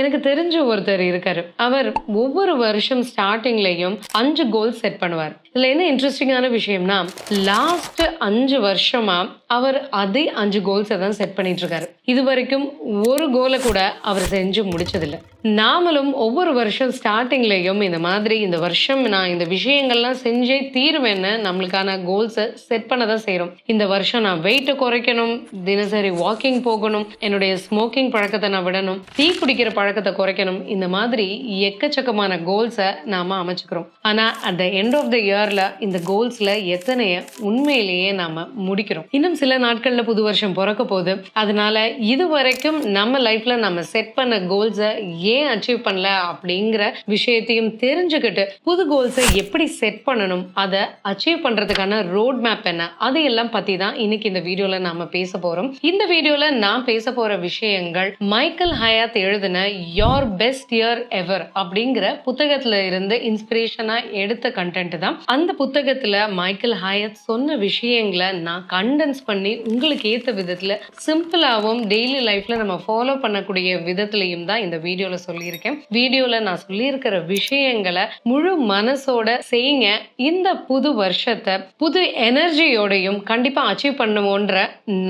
எனக்கு தெரிஞ்ச ஒருத்தர் இருக்காரு. அவர் ஒவ்வொரு வருஷம் ஸ்டார்டிங்லயும் அஞ்சு கோல் செட் பண்ணுவார். இதில் என்ன இன்ட்ரெஸ்டிங்கான விஷயம்னா லாஸ்ட் அஞ்சு வருஷமா அவர் அதே அஞ்சு கோல்ஸை தான் செட் பண்ணிட்டு இருக்காரு இது வரைக்கும் ஒரு கோலை கூட அவர் செஞ்சு முடிச்சதில்லை. நாமளும் ஒவ்வொரு வருஷம் ஸ்டார்டிங்லேயும் இந்த மாதிரி இந்த வருஷம் நான் இந்த விஷயங்கள்லாம் செஞ்சே தீருவேன்னு நம்மளுக்கான கோல்ஸை செட் பண்ண தான் செய்கிறோம் இந்த வருஷம் நான் வெயிட்டை குறைக்கணும் தினசரி வாக்கிங் போகணும் என்னுடைய ஸ்மோக்கிங் பழக்கத்தை நான் விடணும் டீ குடிக்கிற பழக்கத்தை குறைக்கணும் இந்த மாதிரி எக்கச்சக்கமான கோல்ஸை நாம அமைச்சுக்கிறோம். ஆனால் at the end of the year இயர்ல இந்த கோல்ஸ்ல எத்தனைய உண்மையிலேயே நாம முடிக்கிறோம். இன்னும் சில நாட்கள்ல புது வருஷம் பிறக்க போகுது அதனால இது வரைக்கும் நம்ம லைஃப்ல நம்ம செட் பண்ண கோல்ஸை ஏன் அச்சீவ் பண்ணல அப்படிங்கிற விஷயத்தையும் தெரிஞ்சுக்கிட்டு புது கோல்ஸை எப்படி செட் பண்ணணும் அதை அச்சீவ் பண்றதுக்கான ரோட் மேப் என்ன அதையெல்லாம் பத்தி தான் இன்னைக்கு இந்த வீடியோல நாம பேச போறோம். இந்த வீடியோல நான் பேச போற விஷயங்கள் மைக்கேல் ஹயாத் எழுதின யோர் பெஸ்ட் இயர் எவர் அப்படிங்கிற புத்தகத்துல இருந்து இன்ஸ்பிரேஷனா எடுத்த கண்டென்ட் தான். அந்த புத்தகத்துல மைக்கேல் ஹாயத் சொன்ன விஷயங்களை நான் கண்டென்ஸ் பண்ணி உங்களுக்கு ஏத்த விதத்துல சிம்பிளாகவும் டெய்லி லைஃப்ல நம்ம ஃபாலோ பண்ணக்கூடிய விதத்திலையும் தான் இந்த வீடியோல சொல்லியிருக்கேன். வீடியோல நான் சொல்லியிருக்கிற விஷயங்களை முழு மனசோட செய்யுங்க இந்த புது வருஷத்தை புது எனர்ஜியோடையும் கண்டிப்பா அச்சீவ் பண்ணுவோன்ற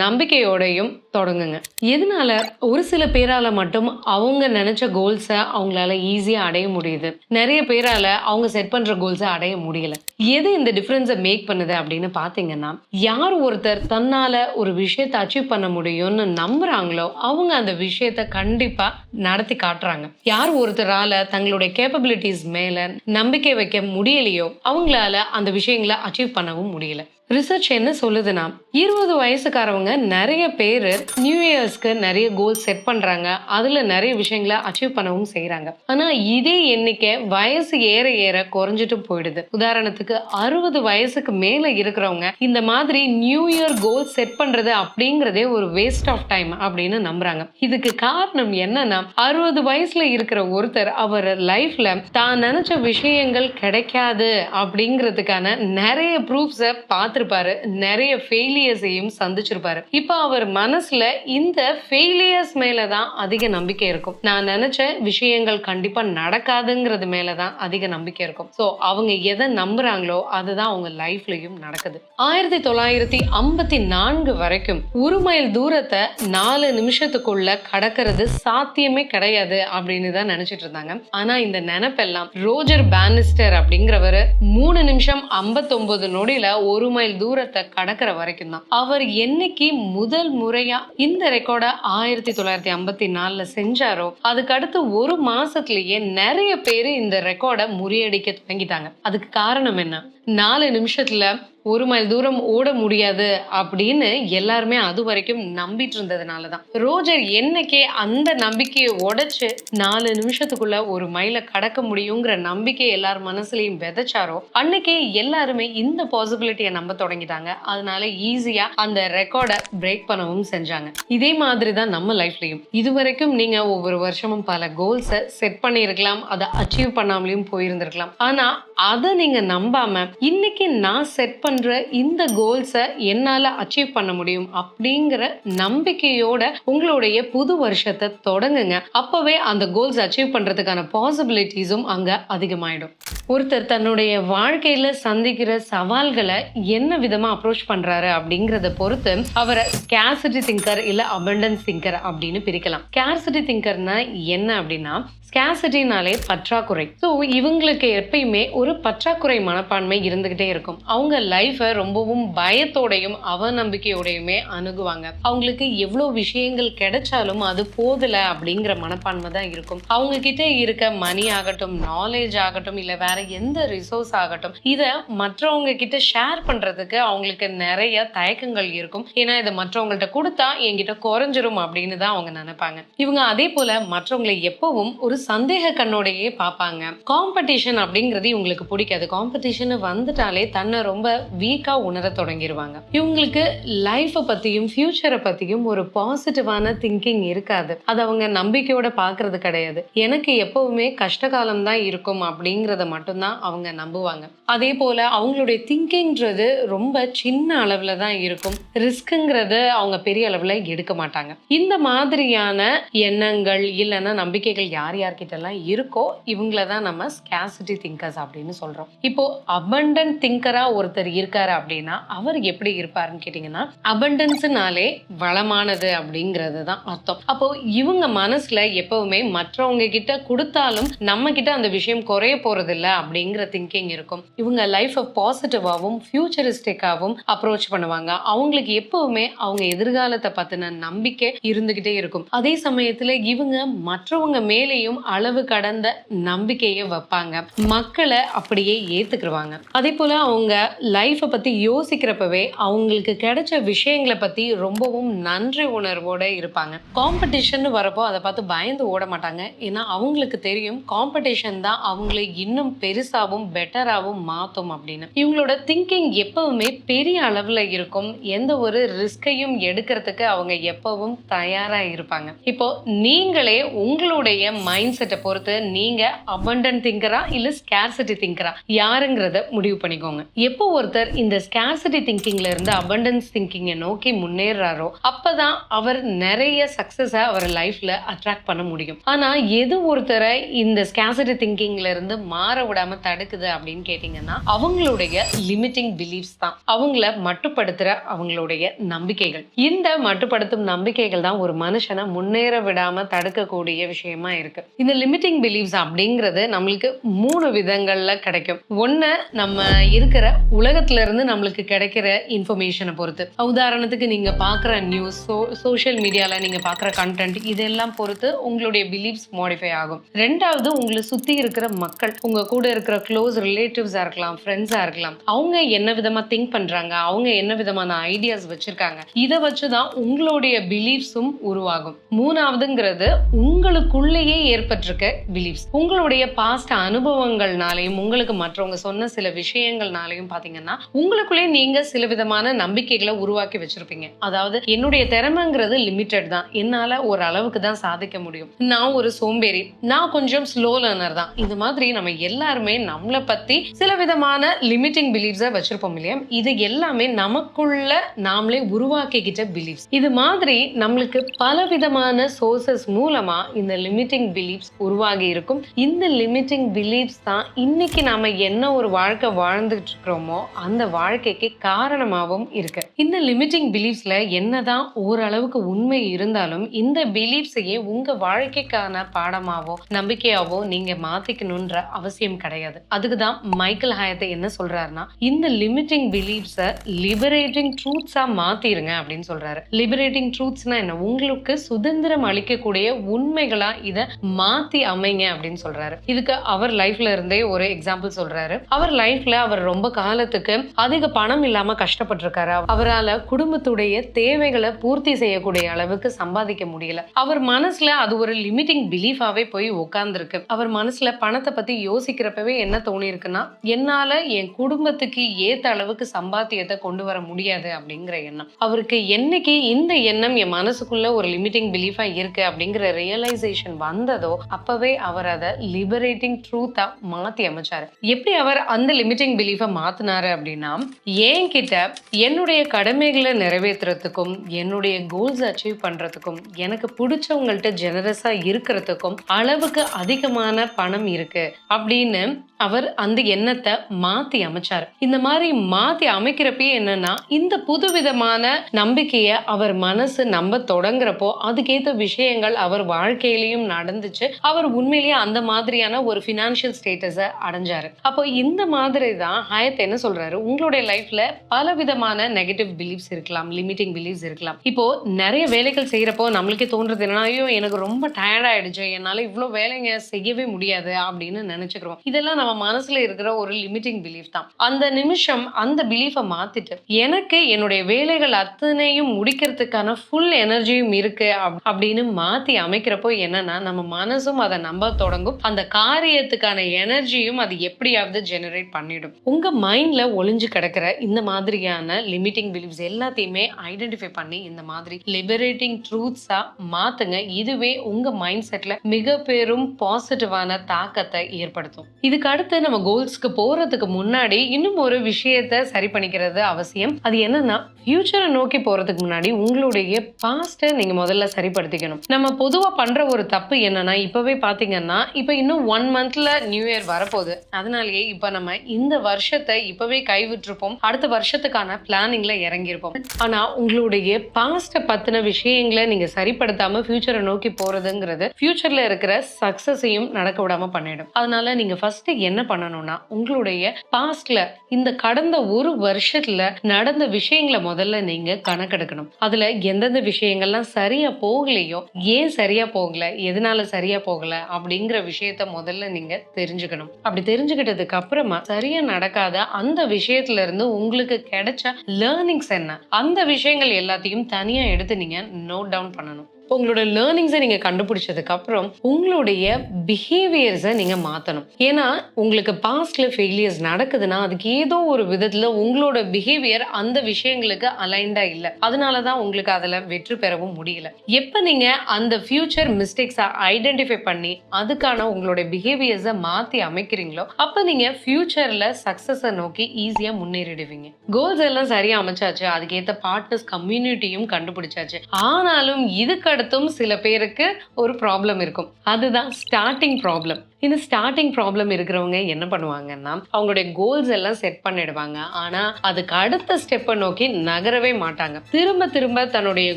நம்பிக்கையோடையும் தொடங்குங்க. எதனால? ஒரு சில பேரால மட்டும் அவங்க நினைச்ச கோல்ஸை அவங்களால ஈஸியா அடைய முடியுது. நிறைய பேரால அவங்க செட் பண்ற கோல்ஸை அடைய முடியல. எது இந்த டிஃபரன்ஸை மேக் பண்ணுது அப்படின்னு பாத்தீங்கன்னா யார் ஒருத்தர் தன்னால ஒரு விஷயத்தை அச்சீவ் பண்ண முடியும்னு நம்புறாங்களோ அவங்க அந்த விஷயத்த கண்டிப்பா நடத்தி காட்டுறாங்க. யார் ஒருத்தரால தங்களுடைய கேப்பபிலிட்டிஸ் மேல நம்பிக்கை வைக்க முடியலையோ அவங்களால அந்த விஷயங்களை அச்சீவ் பண்ணவும் முடியல. ரிசர்ச் என்ன சொல்லுதுன்னா இருபது வயசுக்காரவங்க நிறைய பேர் நியூ இயர்ஸ்க்கு நிறைய கோல் செட் பண்றாங்க. அதுல நிறைய விஷயங்களை அச்சீவ் பண்ணவும் செய்கிறாங்க ஆனா இதே எண்ணிக்கை வயசு ஏற ஏற குறைஞ்சிட்டு போயிடுது. உதாரணத்துக்கு அறுபது வயசுக்கு மேல இருக்கிறவங்க இந்த மாதிரி நியூ இயர் கோல் செட் பண்றது அப்படிங்கிறதே ஒரு வேஸ்ட் ஆஃப் டைம் அப்படின்னு நம்புறாங்க. இதுக்கு காரணம் என்னன்னா அறுபது வயசுல இருக்கிற ஒருத்தர் அவர் லைஃப்ல தான் நினைச்ச விஷயங்கள் கிடைக்காது அப்படிங்கிறதுக்கான நிறைய ப்ரூஃப்ஸை பார்த்திருப்பாரு. நிறைய ஃபெயிலியர்ஸையும் சந்திச்சிருப்பாரு. இப்போ அவர் மனசுல இந்த ஃபெயிலியர்ஸ் மேலதான் அதிக நம்பிக்கை இருக்கும். நான் நினைச்ச விஷயங்கள் கண்டிப்பா நடக்காதுங்கிறது மேலதான் அதிக நம்பிக்கை இருக்கும். ஸோ அவங்க எதை நம்புறாங்களோ அதுதான் அவங்க லைஃப்லயும் நடக்குது. ஆயிரத்தி தொள்ளாயிரத்தி ஐம்பத்தி நான்கு வரைக்கும் ஒரு மைல் தூரத்தை நாலு நிமிஷத்துக்குள்ள கடக்கிறது சாத்தியமே கிடையாது அப்படின்னு தான் நினைச்சிட்டு இருந்தாங்க. ஆனா இந்த நினைப்பெல்லாம் ரோஜர் பானிஸ்டர் அப்படிங்கிறவரு மூணு நிமிஷம் ஐம்பத்தொன்பது நொடியில ஒரு மைல் தூரத்தை கடக்கிற வரைக்கும் தான் அவர் என்னைக்கு முதல் முறையா இந்த ரெக்கார்டை ஆயிரத்தி தொள்ளாயிரத்தி ஐம்பத்தி நாலுல செஞ்சாரோ அதுக்கு அடுத்து ஒரு மாசத்துலயே நிறைய பேர் இந்த ரெக்கார்டை முறியடிக்க தொடங்கிட்டாங்க. அதுக்கு காரணம் என்ன? நாலு நிமிஷத்துல ஒரு மைல் தூரம் ஓட முடியாது அப்படின்னு எல்லாருமே அது வரைக்கும் நம்பிட்டு இருந்ததுனால தான் ரோஜர் என்னைக்கே அந்த நம்பிக்கையை உடைச்சு நாலு நிமிஷத்துக்குள்ள ஒரு மைலை கடக்க முடியுங்கிற நம்பிக்கை எல்லார் மனசுலையும் விதைச்சாரோ அன்னைக்கே எல்லாருமே இந்த பாசிபிலிட்டியை நம்ப தொடங்கிட்டாங்க. அதனால ஈஸியா அந்த ரெக்கார்டை பிரேக் பண்ணவும் செஞ்சாங்க. இதே மாதிரி தான் நம்ம லைஃப்லையும் இது வரைக்கும் நீங்க ஒவ்வொரு வருஷமும் பல கோல்ஸை செட் பண்ணியிருக்கலாம் அதை அச்சீவ் பண்ணாமலையும் போயிருந்திருக்கலாம். ஆனா அதை நீங்க நம்பாம இன்னைக்கு நான் செட் பண்ணுற இந்த கோல்ஸை என்னால அச்சீவ் பண்ண முடியும் அப்படிங்கிற நம்பிக்கையோட உங்களுடைய புது வருஷத்தை தொடங்குங்க. அப்பவே அந்த கோல்ஸ் அச்சீவ் பண்றதுக்கான பாசிபிலிட்டிஸும் அங்க அதிகமாயிடும். ஒருத்தர் தன்னுடைய வாழ்க்கையில சந்திக்கிற சவால்களை என்ன விதமா அப்ரோச் பண்றாரு அப்படிங்கறத பொறுத்து அவரை கேசிட்டி திங்கர் இல்ல அபண்டன்ஸ் திங்கர் அப்படின்னு பிரிக்கலாம். கேசிட்டி திங்கர்னா என்ன அப்படின்னா ஸ்கேசிட்டினாலே பற்றாக்குறை. ஸோ இவங்களுக்கு எப்பயுமே ஒரு பற்றாக்குறை மனப்பான்மை இருந்துகிட்டே இருக்கும். அவங்க லைஃபை ரொம்பவும் பயத்தோடையும் அவநம்பிக்கையோடையுமே அணுகுவாங்க. அவங்களுக்கு எவ்வளோ விஷயங்கள் கிடைச்சாலும் அது போதல அப்படிங்கிற மனப்பான்மை தான் இருக்கும். அவங்க கிட்ட இருக்க மணி ஆகட்டும் நாலேஜ் ஆகட்டும் இல்லை வேற எந்த ரிசோர்ஸ் ஆகட்டும் இதை மற்றவங்க கிட்ட ஷேர் பண்றதுக்கு அவங்களுக்கு நிறைய தயக்கங்கள் இருக்கும். ஏன்னா இதை மற்றவங்கள்ட்ட கொடுத்தா என்கிட்ட குறைஞ்சிரும் அப்படின்னு தான் அவங்க நினைப்பாங்க. இவங்க அதே போல மற்றவங்களை எப்பவும் ஒரு சந்தேக கண்ணோடையே பார்ப்பாங்க. காம்படிஷன் அப்படிங்கிறது இவங்களுக்கு பிடிக்காது. காம்படிஷன் வந்துட்டாலே தன்னை ரொம்ப வீக்கா உணர தொடங்கிடுவாங்க இவங்களுக்கு லைஃப்பை பத்தியும் ஃபியூச்சரை பத்தியும் ஒரு பாசிட்டிவான திங்கிங் இருக்காது. அது அவங்க நம்பிக்கையோட பாக்குறது கிடையாது. எனக்கு எப்பவுமே கஷ்டகாலம் தான் இருக்கும் அப்படிங்கிறத மட்டும்தான் அவங்க நம்புவாங்க. அதே போல அவங்களுடைய திங்கிங்ன்றது ரொம்ப சின்ன அளவுல தான் இருக்கும். ரிஸ்க்குங்கிறத அவங்க பெரிய அளவுல எடுக்க மாட்டாங்க. இந்த மாதிரியான எண்ணங்கள் இல்லைன்னா நம்பிக்கைகள் யார் யார் கிட்டலாம் இருக்கோ இவங்கள தான் நம்ம ஸ்கேசிட்டி திங்கர்ஸ் அப்படின்னு சொல்றோம். இப்போ அபண்டன் திங்கரா ஒருத்தர் இருக்காரு அப்படின்னா அவர் எப்படி இருப்பாருன்னு கேட்டிங்கன்னா அபண்டன்ஸ்னாலே வளமானது அப்படிங்கிறது தான் அர்த்தம். அப்போ இவங்க மனசுல எப்பவுமே மற்றவங்க கிட்ட கொடுத்தாலும் நம்ம கிட்ட அந்த விஷயம் குறைய போறது அப்படிங்கிற திங்கிங் இருக்கும். இவங்க லைஃப்பை பாசிட்டிவாகவும் ஃபியூச்சரிஸ்டிக்காகவும் அப்ரோச் பண்ணுவாங்க. அவங்களுக்கு எப்பவுமே அவங்க எதிர்காலத்தை பத்தின நம்பிக்கை இருந்துகிட்டே இருக்கும். அதே சமயத்துல இவங்க மற்றவங்க மேலேயும் அளவு கடந்த நம்பிக்கையை வைப்பாங்க. மக்களை அப்படியே ஏத்துக்கிடுவாங்க அதே போல அவங்க லைஃப்பை பத்தி யோசிக்கிறப்பவே அவங்களுக்கு கிடைச்ச விஷயங்களை பத்தி ரொம்பவும் நன்றி உணர்வோட இருப்பாங்க. காம்படிஷன் வரப்போ அதை பார்த்து பயந்து ஓட மாட்டாங்க. ஏன்னா அவங்களுக்கு தெரியும் காம்படிஷன் தான் அவங்களை இன்னும் பெருசாவும் பெட்டராகவும் மாத்தும் அப்படின்னு. இவங்களோட திங்கிங் எப்பவுமே பெரிய அளவுல இருக்கும். எந்த ஒரு ரிஸ்கையும் எடுக்கிறதுக்கு அவங்க எப்பவும் தயாரா இருப்பாங்க. இப்போ நீங்களே உங்களுடைய மைண்ட் செட்டை பொறுத்து நீங்க அபண்டன் திங்கரா இல்ல ஸ்கேர்சிட்டி திங்கரா யாருங்கிறத முடிவு பண்ணிக்கோங்க. எப்போ ஒருத்தர் இந்த ஸ்கேர்சிட்டி திங்கிங்ல இருந்து அபண்டன்ஸ் திங்கிங்கை நோக்கி முன்னேறாரோ அப்பதான் அவர் நிறைய சக்சஸை அவர் லைஃப்ல அட்ராக்ட் பண்ண முடியும். ஆனா எது ஒருத்தரை இந்த ஸ்கேர்சிட்டி திங்கிங்ல இருந்து மாற விடாம தடுக்குது அப்படின்னு கேட்டீங்கன்னா அவங்களுடைய லிமிட்டிங் பிலீஃப்ஸ் தான். அவங்கள மட்டுப்படுத்துற அவங்களுடைய நம்பிக்கைகள். இந்த மட்டுப்படுத்தும் நம்பிக்கைகள் தான் ஒரு மனுஷனை முன்னேற விடாம தடுக்கக்கூடிய விஷயமா இருக்கு. இந்த லிமிட்டிங் பிலீவ்ஸ் அப்படிங்கிறது நம்மளுக்கு மூணு விதங்கள்ல கிடைக்கும். ஒன்று நம்ம இருக்கிற உலகத்துல இருந்து நம்மளுக்கு கிடைக்கிற இன்ஃபர்மேஷனை பொறுத்து. உதாரணத்துக்கு நீங்க பாக்குற நியூஸ் சோஷியல் மீடியால நீங்க பாக்குற கண்டென்ட் இதெல்லாம் பொறுத்து உங்களுடைய பிலீஃப்ஸ் மாடிஃபை ஆகும். ரெண்டாவது உங்களை சுத்தி இருக்கிற மக்கள் உங்க கூட இருக்கிற க்ளோஸ் ரிலேட்டிவ்ஸா இருக்கலாம் ஃப்ரெண்ட்ஸா இருக்கலாம் அவங்க என்ன விதமா திங்க் பண்றாங்க அவங்க என்ன விதமான ஐடியாஸ் வச்சிருக்காங்க இதை வச்சுதான் உங்களுடைய பிலீஃப்ஸும் உருவாகும். மூணாவதுங்கிறது உங்களுக்குள்ளேயே ஏற்பட்டிருக்க பிலீஃப்ஸ் உங்களுடைய பாஸ்ட் அனுபவங்கள்னாலையும் உங்களுக்கு மற்றவங்க சொன்ன சில விஷயங்கள்னாலையும் பாத்தீங்கன்னா உங்களுக்குள்ளே நீங்க சில விதமான நம்பிக்கைகளை உருவாக்கி வச்சிருப்பீங்க. அதாவது என்னுடைய திறமைங்கிறது லிமிட்டட் தான். என்னால ஒரு அளவுக்கு தான் சாதிக்க முடியும். நான் ஒரு சோம்பேறி. நான் கொஞ்சம் ஸ்லோ லேர்னர் தான். இது மாதிரி நம்ம எல்லாருமே நம்மளை பத்தி சில விதமான லிமிட்டிங் பிலீஃப்ஸை வச்சிருப்போம் இல்லையா? இது எல்லாமே நமக்குள்ள நாமளே உருவாக்கிக்கிட்ட பிலீஃப்ஸ் இது மாதிரி நம்மளுக்கு பல விதமான சோர்சஸ் மூலமா இந்த லிமிட்டிங் பிலீஃப்ஸ் உருவாகி இருக்கும். இந்த லிமிட்டிங் பிலீஃப்ஸ் தான் இன்னைக்கு நாம என்ன ஒரு வாழ்க்கை வாழ்ந்துட்டு இருக்கிறோமோ அந்த வாழ்க்கைக்கு காரணமாகவும் இருக்கு. இந்த லிமிட்டிங் பிலீஃப்ஸ்ல என்னதான் ஓரளவுக்கு உண்மை இருந்தாலும் இந்த பிலீஃப்ஸையே உங்க வாழ்க்கைக்கான பாடமாவோ நம்பிக்கையாவோ நீங்க மாத்திக்கணும்ன்ற அவசியம் கிடையாது. அதுக்கு தான் மைக்கேல் ஹயத்தை என்ன சொல்றாருன்னா இந்த லிமிட்டிங் பிலீஃப்ஸ லிபரேட்டிங் ட்ரூத்ஸா மாத்திருங்க அப்படின்னு சொல்றாரு. லிபரேட்டிங் ட்ரூத்ஸ்னா என்ன? உங்களுக்கு சுதந்திரம் அளிக்கக்கூடிய உண்மைகளா இதை மாத்தி அமைங்க அப்படின்னு சொல்றாரு. இதுக்கு அவர் லைஃப்ல இருந்தே ஒரு எக்ஸாம்பிள் சொல்றாரு. அவர் லைஃப்ல அவர் ரொம்ப காலத்துக்கு அதிக பணம் இல்லாம கஷ்டப்பட்டிருக்காரு. அவரால் குடும்பத்துடைய தேவைகளை பூர்த்தி செய்யக்கூடிய அளவுக்கு சம்பாதிக்க முடியல. அவர் மனசுல அது ஒரு லிமிட்டிங் பிலீஃபாவே போய் உட்கார்ந்துருக்கு அவர் மனசுல பணத்தை பத்தி யோசிக்கிறப்பவே என்ன தோணியிருக்குன்னா என்னால் என்னால என் குடும்பத்துக்கு ஏத்த அளவுக்கு சம்பாத்தியத்தை கொண்டு வர முடியாது அப்படிங்கிற எண்ணம். அவருக்கு என்னைக்கு இந்த எண்ணம் என் மனசுக்குள்ள ஒரு லிமிட்டிங் பிலீஃபா இருக்கு அப்படிங்கிற ரியலைசேஷன் வந்ததோ அப்பவே அவர் அதை லிபரேட்டிங் ட்ரூத்தா மாத்தி அமைச்சாரு. எப்படி அவர் அந்த லிமிட்டிங் பிலீஃபை மாத்தினாரு அப்படின்னா என்கிட்ட என்னுடைய கடமைகளை நிறைவேற்றுறதுக்கும் என்னுடைய கோல்ஸ் அச்சீவ் பண்றதுக்கும் எனக்கு பிடிச்சவங்கள்ட்ட ஜெனரஸா இருக்கிறதுக்கும் அளவுக்கு அதிகமான பணம் இருக்கு அப்படின்னு அவர் அந்த எண்ணத்தை மாத்தி அமைச்சார். இந்த மாதிரி மாத்தி அமைக்கிறப்பயே என்னன்னா இந்த புதுவிதமான நம்பிக்கைய அவர் மனசு நம்ப தொடங்குறப்போ அதுக்கேத்த விஷயங்கள் அவர் வாழ்க்கையிலையும் நடந்துச்சு. அவர் உண்மையிலேயே அந்த மாதிரியான ஒரு ஃபினான்ஷியல் ஸ்டேட்டஸை அடைஞ்சாரு. அப்போ இந்த மாதிரி தான் ஹயத் என்ன சொல்றாரு? உங்களுடைய லைஃப்ல பல விதமான நெகட்டிவ் பிலீஃப்ஸ் இருக்கலாம் லிமிட்டிங் பிலீஃப்ஸ் இருக்கலாம். இப்போ நிறைய வேலைகள் செய்யறப்போ நம்மளுக்கே தோன்றது என்னன்னா ஐயோ எனக்கு ரொம்ப டயர்ட் ஆயிடுச்சு என்னால இவ்வளோ வேலைங்க செய்யவே முடியாது அப்படின்னு நினைச்சுக்கிறோம். இதெல்லாம் நம்ம மனசுல இருக்கிற ஒரு லிமிட்டிங் பிலீஃப் தான். அந்த நிமிஷம் அந்த பிலீஃபை மாத்திட்டு எனக்கு என்னுடைய வேலைகள் அத்தனையும் முடிக்கிறதுக்கான ஃபுல் எனர்ஜியும் இருக்கு அப்- அப்படின்னு மாத்தி அமைக்கிறப்போ என்னன்னா நம்ம மனசும் அதை நம்ப தொடங்கும். அந்த காரியத்துக்கான எனர்ஜியும் அது எப்படியாவது ஜெனரேட் பண்ணிடும். உங்க மைண்ட்ல ஒளிஞ்சு கிடக்கிற இந்த மாதிரியான லிமிட்டிங் பிலீவ்ஸ் எல்லாத்தையுமே ஐடென்டிஃபை பண்ணி இந்த மாதிரி லிபரேட்டிங் ட்ரூத்ஸா மாத்துங்க. இதுவே உங்க மைண்ட் செட்ல மிக பெரும் பாசிட்டிவான தாக்கத்தை ஏற்படுத்தும். இதுக்கு அடுத்து நம்ம கோல்ஸ்க்கு போறதுக்கு முன்னாடி இன்னும் ஒரு விஷயத்த சரி பண்ணிக்கிறது அவசியம். அது என்னன்னா ஃபியூச்சரை நோக்கி போறதுக்கு முன்னாடி உங்களுடைய பாஸ்ட்டை நீங்க முதல்ல சரிப்படுத்திக்கணும். நம்ம பொதுவா பண்ற ஒரு தப்பு என்னன்னா இப்பவே பாத்தீங்கன்னா இப்ப இன்னும் ஒன் மந்த்ல நியூ இயர் வரப்போகுது. அதனாலேயே இப்ப நம்ம இந்த வருஷத்தை இப்பவே கைவிட்டிருப்போம். அடுத்த வருஷத்துக்கான பிளானிங்ல இறங்கியிருப்போம். ஆனா உங்களுடைய பாஸ்ட பத்தின விஷயங்களை நீங்க சரிப்படுத்தாம ஃபியூச்சரை நோக்கி போறதுங்கிறது ஃபியூச்சர்ல இருக்கிற சக்சஸையும் நடக்க விடாம பண்ணிடும். அதனால நீங்க ஃபர்ஸ்ட் என்ன பண்ணணும்னா உங்களுடைய பாஸ்ட்ல இந்த கடந்த ஒரு வருஷத்துல நடந்த விஷயங்களை முதல்ல நீங்க கணக்கெடுக்கணும். அதுல எந்தெந்த விஷயங்கள்லாம் சரியா போகலையோ ஏன் சரியா போகல எதனால சரியா போகல அப்படிங்கிற விஷயத்த முதல்ல நீங்க தெரிஞ்சுக்கணும். அப்படி தெரிஞ்சுக்கிட்டதுக்கு அப்புறமா சரியா நடக்காத அந்த விஷயத்துல இருந்து உங்களுக்கு கிடைச்ச லேர்னிங்ஸ் என்ன? அந்த விஷயங்கள் எல்லாத்தையும் தனியா எடுத்து நீங்க நோட் டவுன் பண்ணணும். உங்களோட லேர்னிங்ஸை நீங்கள் கண்டுபிடிச்சதுக்கு அப்புறம் உங்களுடைய பிஹேவியர்ஸை நீங்கள் மாற்றணும் ஏன்னா உங்களுக்கு பாஸ்ட்ல ஃபெயிலியர்ஸ் நடக்குதுன்னா அதுக்கு ஏதோ ஒரு விதத்தில் உங்களோட பிஹேவியர் அந்த விஷயங்களுக்கு அலைண்டாக இல்லை. அதனால தான் உங்களுக்கு அதில் வெற்றி பெறவும் முடியல. எப்போ நீங்கள் அந்த ஃபியூச்சர் மிஸ்டேக்ஸை ஐடென்டிஃபை பண்ணி அதுக்கான உங்களோட பிஹேவியர்ஸை மாற்றி அமைக்கிறீங்களோ அப்போ நீங்கள் ஃபியூச்சரில் சக்ஸஸை நோக்கி ஈஸியாக முன்னேறிடுவீங்க. கோல்ஸ் எல்லாம் சரியாக அமைச்சாச்சு அதுக்கேற்ற பார்ட்னர்ஸ் கம்யூனிட்டியும் கண்டுபிடிச்சாச்சு. ஆனாலும் இதுக்கு அடுத்தும் சில பேருக்கு ஒரு ப்ராப்ளம் இருக்கும். அதுதான் ஸ்டார்டிங் ப்ராப்ளம் இந்த ஸ்டார்டிங் ப்ராப்ளம் இருக்கிறவங்க என்ன பண்ணுவாங்கன்னா அவங்களுடைய கோல்ஸ் எல்லாம் செட் பண்ணிடுவாங்க. ஆனா அதுக்கு அடுத்த ஸ்டெப்பை நோக்கி நகரவே மாட்டாங்க. திரும்ப திரும்ப தன்னுடைய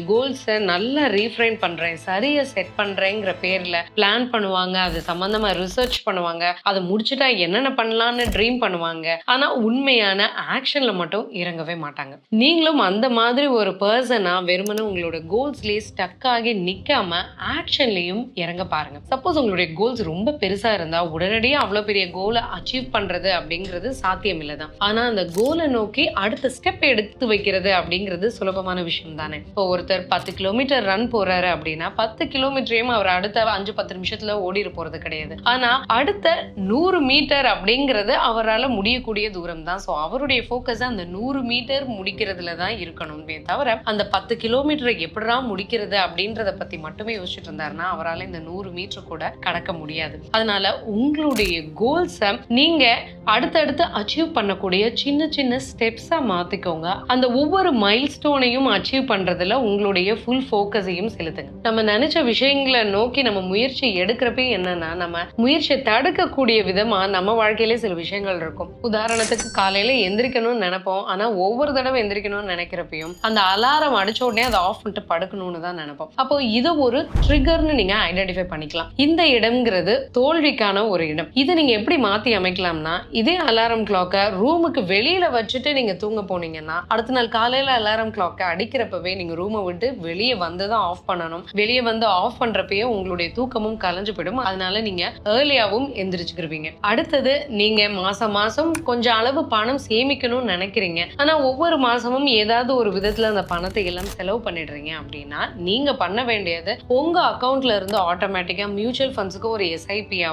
கோல்ஸை நல்லா ரீஃப்ரைன் பண்றேன் சரியா செட் பண்றேங்கிற பேர்ல பிளான் பண்ணுவாங்க. அது சம்பந்தமா ரிசர்ச் பண்ணுவாங்க. அதை முடிச்சுட்டா என்னென்ன பண்ணலான்னு ட்ரீம் பண்ணுவாங்க. ஆனா உண்மையான ஆக்ஷன்ல மட்டும் இறங்கவே மாட்டாங்க. நீங்களும் அந்த மாதிரி ஒரு பர்சனா வெறுமனே உங்களோட கோல்ஸ்லயே ஸ்டக் ஆகி நிக்காம ஆக்ஷன்லயும் இறங்க பாருங்க. சப்போஸ் உங்களுடைய கோல்ஸ் ரொம்ப பெருசா இருந்தா உடனடியே அவ்வளவு பெரிய கோலை அச்சீவ் பண்றது அப்படிங்கிறது சாத்தியம் இல்லதான் ஆனா அந்த கோலை நோக்கி அடுத்த ஸ்டெப் எடுத்து வைக்கிறது அப்படிங்கிறது சுலபமான விஷயம் தானே இப்போ ஒருத்தர் பத்து கிலோமீட்டர் ரன் போறாரு அப்படின்னா பத்து கிலோமீட்டரையும் அவர் அடுத்த அஞ்சு பத்து நிமிஷத்துல ஓடிட போறது கிடையாது. ஆனா அடுத்த நூறு மீட்டர் அப்படிங்கிறது அவரால் முடியக்கூடிய தூரம் தான் ஸோ அவருடைய ஃபோக்கஸ் அந்த நூறு மீட்டர் முடிக்கிறதுல தான் இருக்கணுமே தவிர அந்த பத்து கிலோமீட்டரை எப்படா முடிக்கிறது அப்படின்றத பத்தி மட்டுமே யோசிச்சுட்டு இருந்தாருன்னா அவரால் இந்த நூறு மீட்டர் கூட கடக்க முடியாது. அதனால உங்களுடைய கோல்ஸை நீங்க அடுத்தடுத்து அச்சீவ் பண்ணக்கூடிய சின்ன சின்ன ஸ்டெப்ஸா மாத்திக்கோங்க. அந்த ஒவ்வொரு மைல் ஸ்டோனையும் அச்சீவ் பண்றதுல உங்களுடைய ஃபுல் ஃபோக்கஸையும் செலுத்துங்க. நம்ம நினைச்ச விஷயங்களை நோக்கி நம்ம முயற்சி எடுக்கிறப்ப என்னன்னா நம்ம முயற்சியை தடுக்கக்கூடிய விதமா நம்ம வாழ்க்கையிலே சில விஷயங்கள் இருக்கும். உதாரணத்துக்கு காலையில எந்திரிக்கணும்னு நினைப்போம். ஆனா ஒவ்வொரு தடவை எந்திரிக்கணும்னு நினைக்கிறப்பையும் அந்த அலாரம் அடிச்ச உடனே அதை ஆஃப் பண்ணிட்டு படுக்கணும்னு தான் நினைப்போம். அப்போ இது ஒரு ட்ரிகர்னு நீங்க ஐடென்டிஃபை பண்ணிக்கலாம். இந்த இடம்ங்கிறது தோல்வி தோல்விக்கான ஒரு இடம். இதை நீங்க எப்படி மாத்தி அமைக்கலாம்னா இதே அலாரம் கிளாக்கை ரூமுக்கு வெளியில வச்சுட்டு நீங்க தூங்க போனீங்கன்னா அடுத்த நாள் காலையில அலாரம் கிளாக்கை அடிக்கிறப்பவே நீங்க ரூமை விட்டு வெளியே வந்து தான் ஆஃப் பண்ணணும். வெளியே வந்து ஆஃப் பண்றப்பயே உங்களுடைய தூக்கமும் கலைஞ்சு போயிடும். அதனால நீங்க ஏர்லியாவும் எந்திரிச்சுக்கிருவீங்க. அடுத்தது நீங்க மாசம் மாசம் கொஞ்சம் அளவு பணம் சேமிக்கணும்னு நினைக்கிறீங்க. ஆனா ஒவ்வொரு மாசமும் ஏதாவது ஒரு விதத்துல அந்த பணத்தை எல்லாம் செலவு பண்ணிடுறீங்க அப்படின்னா நீங்க பண்ண வேண்டியது உங்க அக்கவுண்ட்ல இருந்து ஆட்டோமேட்டிக்கா மியூச்சுவல் ஃபண்ட்ஸுக்கு ஒரு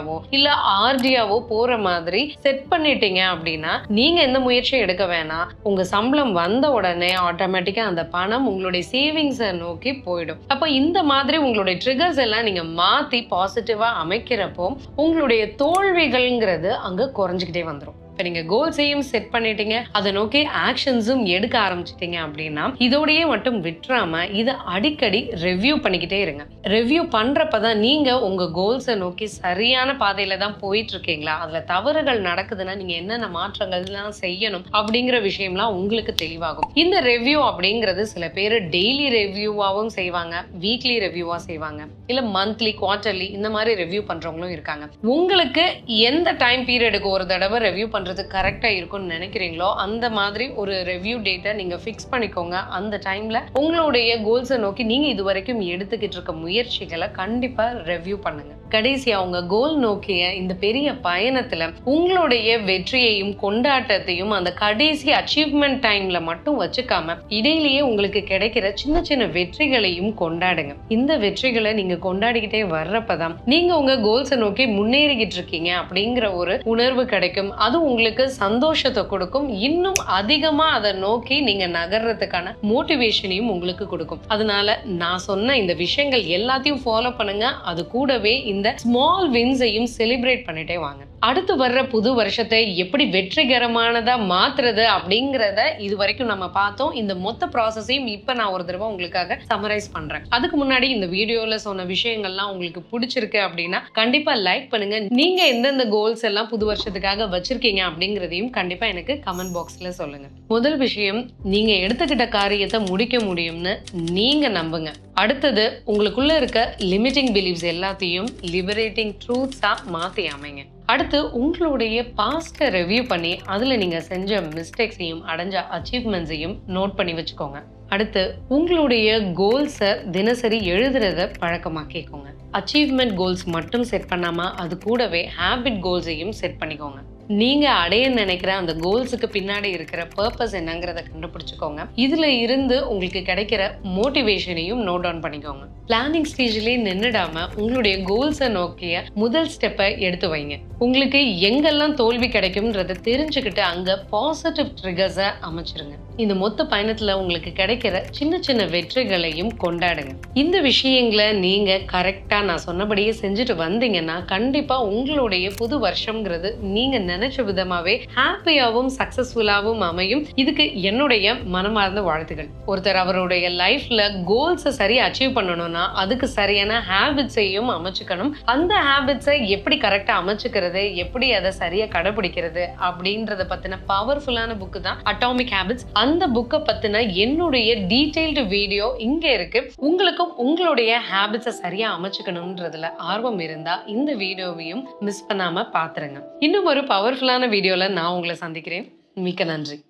எஸ்ஐபியாவோ இல்ல ஆர்டியாவோ போற மாதிரி செட் பண்ணிட்டீங்க அப்படின்னா நீங்க எந்த முயற்சியும் எடுக்க வேணாம். உங்க சம்பளம் வந்த உடனே ஆட்டோமேட்டிக்கா அந்த பணம் உங்களுடைய சேவிங்ஸை நோக்கி போயிடும். அப்போ இந்த மாதிரி உங்களுடைய ட்ரிகர்ஸ் எல்லாம் நீங்க மாத்தி பாசிட்டிவா அமைக்கிறப்போ உங்களுடைய தோல்விகள்ங்கிறது அங்க குறைஞ்சிக்கிட்டே வந்துடும் இப்போ நீங்கள் கோல்ஸையும் செட் பண்ணிட்டீங்க. அதை நோக்கி ஆக்ஷன்ஸும் எடுக்க ஆரம்பிச்சிட்டீங்க அப்படின்னா இதோடையே மட்டும் விட்டுறாம இதை அடிக்கடி ரெவ்யூ பண்ணிக்கிட்டே இருங்க. ரெவ்யூ பண்ணுறப்ப தான் நீங்கள் உங்கள் கோல்ஸை நோக்கி சரியான பாதையில் தான் போயிட்டு இருக்கீங்களா அதில் தவறுகள் நடக்குதுன்னா நீங்கள் என்னென்ன மாற்றங்கள்லாம் செய்யணும் அப்படிங்கிற விஷயம்லாம் உங்களுக்கு தெளிவாகும். இந்த ரிவ்யூ அப்படிங்கிறது சில பேர் டெய்லி ரிவ்யூவாகவும் செய்வாங்க வீக்லி ரிவ்யூவாக செய்வாங்க. இல்லை மந்த்லி குவார்ட்டர்லி இந்த மாதிரி ரிவ்யூ பண்ணுறவங்களும் இருக்காங்க. உங்களுக்கு எந்த டைம் பீரியடுக்கு ஒரு தடவை ரிவ்யூ பண்ணுற பண்ணுறது கரெக்டாக இருக்கும்னு நினைக்கிறீங்களோ அந்த மாதிரி ஒரு ரெவ்யூ டேட்டை நீங்கள் ஃபிக்ஸ் பண்ணிக்கோங்க. அந்த டைமில் உங்களுடைய கோல்ஸை நோக்கி நீங்கள் இது வரைக்கும் எடுத்துக்கிட்டு இருக்க முயற்சிகளை கண்டிப்பாக ரெவ்யூ பண்ணுங்கள் கடைசியா உங்க கோல் நோக்கிய இந்த பெரிய பயணத்துல உங்களுடைய வெற்றியையும் கொண்டாட்டத்தையும் அந்த கடைசி அச்சீவ்மெண்ட் டைம்ல மட்டும் வச்சுக்காம இடையிலேயே உங்களுக்கு கிடைக்கிற சின்ன சின்ன வெற்றிகளையும் கொண்டாடுங்க. இந்த வெற்றிகளை நீங்க கொண்டாடிக்கிட்டே வர்றப்பதான் நீங்க உங்க கோல்ஸை நோக்கி முன்னேறிக்கிட்டு இருக்கீங்க அப்படிங்கிற ஒரு உணர்வு கிடைக்கும். அது உங்களுக்கு சந்தோஷத்தை கொடுக்கும். இன்னும் அதிகமா அதை நோக்கி நீங்க நகர்றதுக்கான மோட்டிவேஷனையும் உங்களுக்கு கொடுக்கும். அதனால நான் சொன்ன இந்த விஷயங்கள் எல்லாத்தையும் ஃபாலோ பண்ணுங்க. அது கூடவே இந்த ஸ்மால் வின்ஸையும் செலிப்ரேட் பண்ணிட்டே வாங்க. அடுத்து வர்ற புது வருஷத்தை எப்படி வெற்றிகரமானதாக மாத்துறது அப்படிங்கிறத இது வரைக்கும் நம்ம பார்த்தோம். இந்த மொத்த ப்ராசஸையும் இப்போ நான் ஒரு தடவை உங்களுக்காக சமரைஸ் பண்ணுறேன் அதுக்கு முன்னாடி இந்த வீடியோவில் சொன்ன விஷயங்கள்லாம் உங்களுக்கு பிடிச்சிருக்கு அப்படின்னா கண்டிப்பாக லைக் பண்ணுங்க. நீங்கள் எந்தெந்த கோல்ஸ் எல்லாம் புது வருஷத்துக்காக வச்சிருக்கீங்க அப்படிங்கிறதையும் கண்டிப்பாக எனக்கு கமெண்ட் பாக்ஸில் சொல்லுங்க. முதல் விஷயம் நீங்கள் எடுத்துக்கிட்ட காரியத்தை முடிக்க முடியும்னு நீங்கள் நம்புங்க. அடுத்தது உங்களுக்குள்ளே இருக்க லிமிட்டிங் பிலீவ்ஸ் எல்லாத்தையும் லிபரேட்டிங் ட்ரூத்ஸாக மாற்றி அமைங்க. அடுத்து உங்களுடைய பாஸ்ட்டை ரிவ்யூ பண்ணி அதில் நீங்கள் செஞ்ச மிஸ்டேக்ஸையும் அடைஞ்ச அச்சீவ்மெண்ட்ஸையும் நோட் பண்ணி வச்சுக்கோங்க. அடுத்து உங்களுடைய கோல்ஸை தினசரி எழுதுறத பழக்கமாக்கிக்கோங்க அச்சீவ்மெண்ட் கோல்ஸ் மட்டும் செட் பண்ணாமல் அது கூடவே ஹேபிட் கோல்ஸையும் செட் பண்ணிக்கோங்க. நீங்கள் அடைய நினைக்கிற அந்த கோல்ஸுக்கு பின்னாடி இருக்கிற பர்பஸ் என்னங்கிறத கண்டுபிடிச்சிக்கோங்க. இதில் இருந்து உங்களுக்கு கிடைக்கிற மோட்டிவேஷனையும் நோட் டவுன் பண்ணிக்கோங்க. பிளானிங் ஸ்டேஜ்லேயே நின்றுடாமல் உங்களுடைய கோல்ஸை நோக்கிய முதல் ஸ்டெப்பை எடுத்து வைங்க. உங்களுக்கு எங்கெல்லாம் தோல்வி கிடைக்கும்ன்றத தெரிஞ்சுக்கிட்டு அங்கே பாசிட்டிவ் ட்ரிகர்ஸை அமைச்சிருங்க. இந்த மொத்த பயணத்தில் உங்களுக்கு கிடைக்கிற சின்ன சின்ன வெற்றிகளையும் கொண்டாடுங்க. இந்த விஷயங்களை நீங்கள் கரெக்டாக நான் சொன்னபடியே செஞ்சுட்டு வந்தீங்கன்னா கண்டிப்பாக உங்களுடைய புது வருஷங்கிறது நீங்கள் நினைச்ச விதமாவே ஹாப்பியாவும் சக்சஸ்ஃபுல்லாவும் அமையும். இதுக்கு என்னுடைய மனமார்ந்த வாழ்த்துகள் ஒருத்தர் அவருடைய லைஃப்ல கோல்ஸை சரியா அச்சீவ் பண்ணணும்னா அதுக்கு சரியான ஹேபிட்ஸையும் அமைச்சுக்கணும். அந்த ஹேபிட்ஸை எப்படி கரெக்டா அமைச்சுக்கிறது எப்படி அதை சரியா கடைபிடிக்கிறது அப்படின்றத பத்தின பவர்ஃபுல்லான புக்கு தான் அட்டாமிக் ஹேபிட்ஸ் அந்த புக்கை பத்தின என்னுடைய டீடைல்டு வீடியோ இங்க இருக்கு. உங்களுக்கும் உங்களுடைய ஹேபிட்ஸை சரியா அமைச்சுக்கணும்ன்றதுல ஆர்வம் இருந்தா இந்த வீடியோவையும் மிஸ் பண்ணாம பாத்துருங்க. இன்னும் ஒரு பவர்ஃபுல்லான வீடியோல நான் உங்களை சந்திக்கிறேன். மிக்க நன்றி.